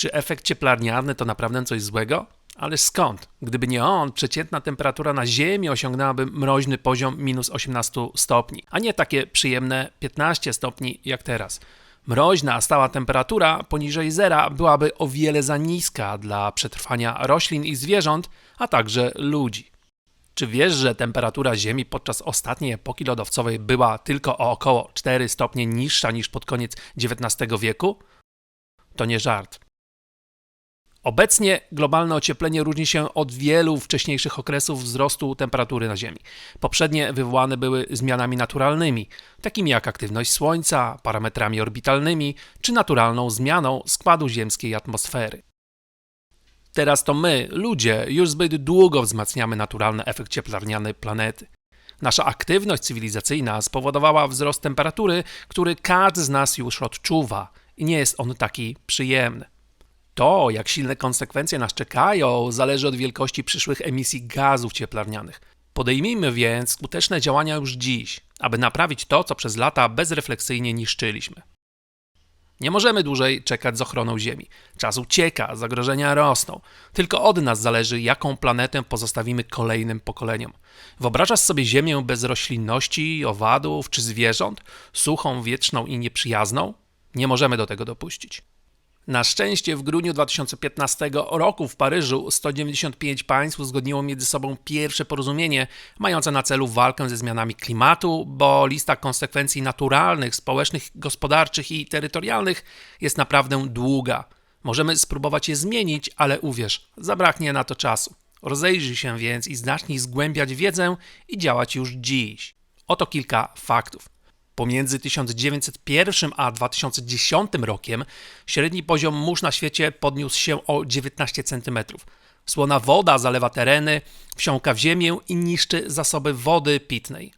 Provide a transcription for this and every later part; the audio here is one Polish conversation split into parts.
Czy efekt cieplarniany to naprawdę coś złego? Ale skąd? Gdyby nie on, przeciętna temperatura na Ziemi osiągnęłaby mroźny poziom minus 18 stopni, a nie takie przyjemne 15 stopni jak teraz. Mroźna stała temperatura poniżej zera byłaby o wiele za niska dla przetrwania roślin i zwierząt, a także ludzi. Czy wiesz, że temperatura Ziemi podczas ostatniej epoki lodowcowej była tylko o około 4 stopnie niższa niż pod koniec XIX wieku? To nie żart. Obecnie globalne ocieplenie różni się od wielu wcześniejszych okresów wzrostu temperatury na Ziemi. Poprzednie wywołane były zmianami naturalnymi, takimi jak aktywność Słońca, parametrami orbitalnymi czy naturalną zmianą składu ziemskiej atmosfery. Teraz to my, ludzie, już zbyt długo wzmacniamy naturalny efekt cieplarniany planety. Nasza aktywność cywilizacyjna spowodowała wzrost temperatury, który każdy z nas już odczuwa i nie jest on taki przyjemny. To, jak silne konsekwencje nas czekają, zależy od wielkości przyszłych emisji gazów cieplarnianych. Podejmijmy więc skuteczne działania już dziś, aby naprawić to, co przez lata bezrefleksyjnie niszczyliśmy. Nie możemy dłużej czekać z ochroną Ziemi. Czas ucieka, zagrożenia rosną. Tylko od nas zależy, jaką planetę pozostawimy kolejnym pokoleniom. Wyobrażasz sobie Ziemię bez roślinności, owadów czy zwierząt, suchą, wieczną i nieprzyjazną? Nie możemy do tego dopuścić. Na szczęście w grudniu 2015 roku w Paryżu 195 państw uzgodniło między sobą pierwsze porozumienie mające na celu walkę ze zmianami klimatu, bo lista konsekwencji naturalnych, społecznych, gospodarczych i terytorialnych jest naprawdę długa. Możemy spróbować je zmienić, ale uwierz, zabraknie na to czasu. Rozejrzyj się więc i zacznij zgłębiać wiedzę i działać już dziś. Oto kilka faktów. Pomiędzy 1901 a 2010 rokiem średni poziom mórz na świecie podniósł się o 19 cm. Słona woda zalewa tereny, wsiąka w ziemię i niszczy zasoby wody pitnej.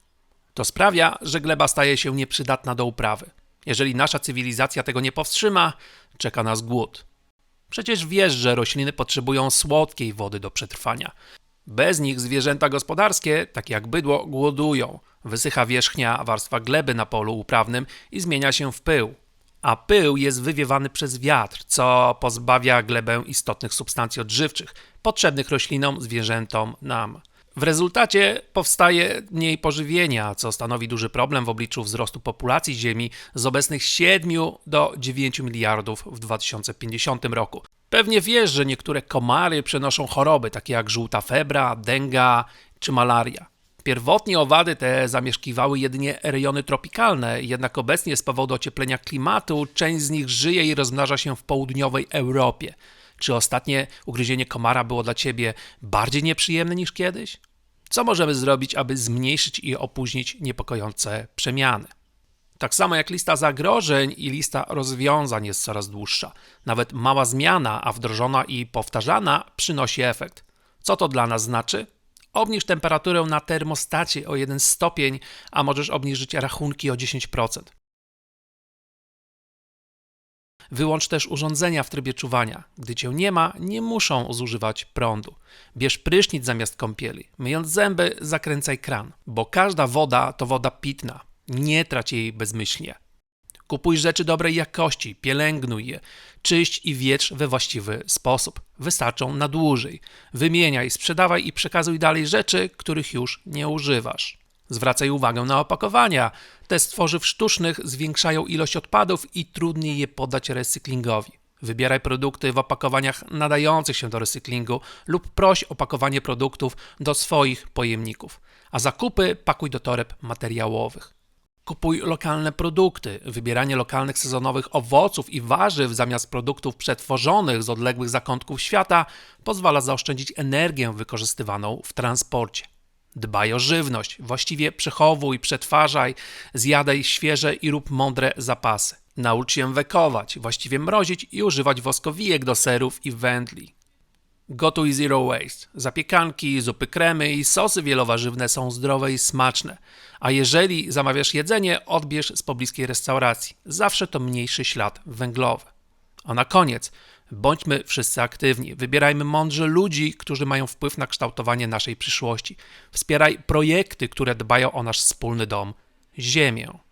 To sprawia, że gleba staje się nieprzydatna do uprawy. Jeżeli nasza cywilizacja tego nie powstrzyma, czeka nas głód. Przecież wiesz, że rośliny potrzebują słodkiej wody do przetrwania. Bez nich zwierzęta gospodarskie, takie jak bydło, głodują. Wysycha wierzchnia warstwa gleby na polu uprawnym i zmienia się w pył. A pył jest wywiewany przez wiatr, co pozbawia glebę istotnych substancji odżywczych, potrzebnych roślinom, zwierzętom, nam. W rezultacie powstaje mniej pożywienia, co stanowi duży problem w obliczu wzrostu populacji Ziemi z obecnych 7 do 9 miliardów w 2050 roku. Pewnie wiesz, że niektóre komary przenoszą choroby, takie jak żółta febra, denga czy malaria. Pierwotnie owady te zamieszkiwały jedynie rejony tropikalne, jednak obecnie z powodu ocieplenia klimatu część z nich żyje i rozmnaża się w południowej Europie. Czy ostatnie ugryzienie komara było dla ciebie bardziej nieprzyjemne niż kiedyś? Co możemy zrobić, aby zmniejszyć i opóźnić niepokojące przemiany? Tak samo jak lista zagrożeń i lista rozwiązań jest coraz dłuższa. Nawet mała zmiana, a wdrożona i powtarzana, przynosi efekt. Co to dla nas znaczy? Obniż temperaturę na termostacie o 1 stopień, a możesz obniżyć rachunki o 10%. Wyłącz też urządzenia w trybie czuwania. Gdy cię nie ma, nie muszą zużywać prądu. Bierz prysznic zamiast kąpieli. Myjąc zęby, zakręcaj kran, bo każda woda to woda pitna. Nie trać jej bezmyślnie. Kupuj rzeczy dobrej jakości, pielęgnuj je, czyść i wiecz we właściwy sposób. Wystarczą na dłużej. Wymieniaj, sprzedawaj i przekazuj dalej rzeczy, których już nie używasz. Zwracaj uwagę na opakowania. Te z tworzyw sztucznych zwiększają ilość odpadów i trudniej je poddać recyklingowi. Wybieraj produkty w opakowaniach nadających się do recyklingu lub proś opakowanie produktów do swoich pojemników, a zakupy pakuj do toreb materiałowych. Kupuj lokalne produkty. Wybieranie lokalnych sezonowych owoców i warzyw zamiast produktów przetworzonych z odległych zakątków świata pozwala zaoszczędzić energię wykorzystywaną w transporcie. Dbaj o żywność, właściwie przechowuj, przetwarzaj, zjadaj świeże i rób mądre zapasy. Naucz się wekować, właściwie mrozić i używać woskowijek do serów i wędli. Gotuj zero waste. Zapiekanki, zupy kremy i sosy wielowarzywne są zdrowe i smaczne. A jeżeli zamawiasz jedzenie, odbierz z pobliskiej restauracji. Zawsze to mniejszy ślad węglowy. A na koniec, bądźmy wszyscy aktywni. Wybierajmy mądrze ludzi, którzy mają wpływ na kształtowanie naszej przyszłości. Wspieraj projekty, które dbają o nasz wspólny dom Ziemię.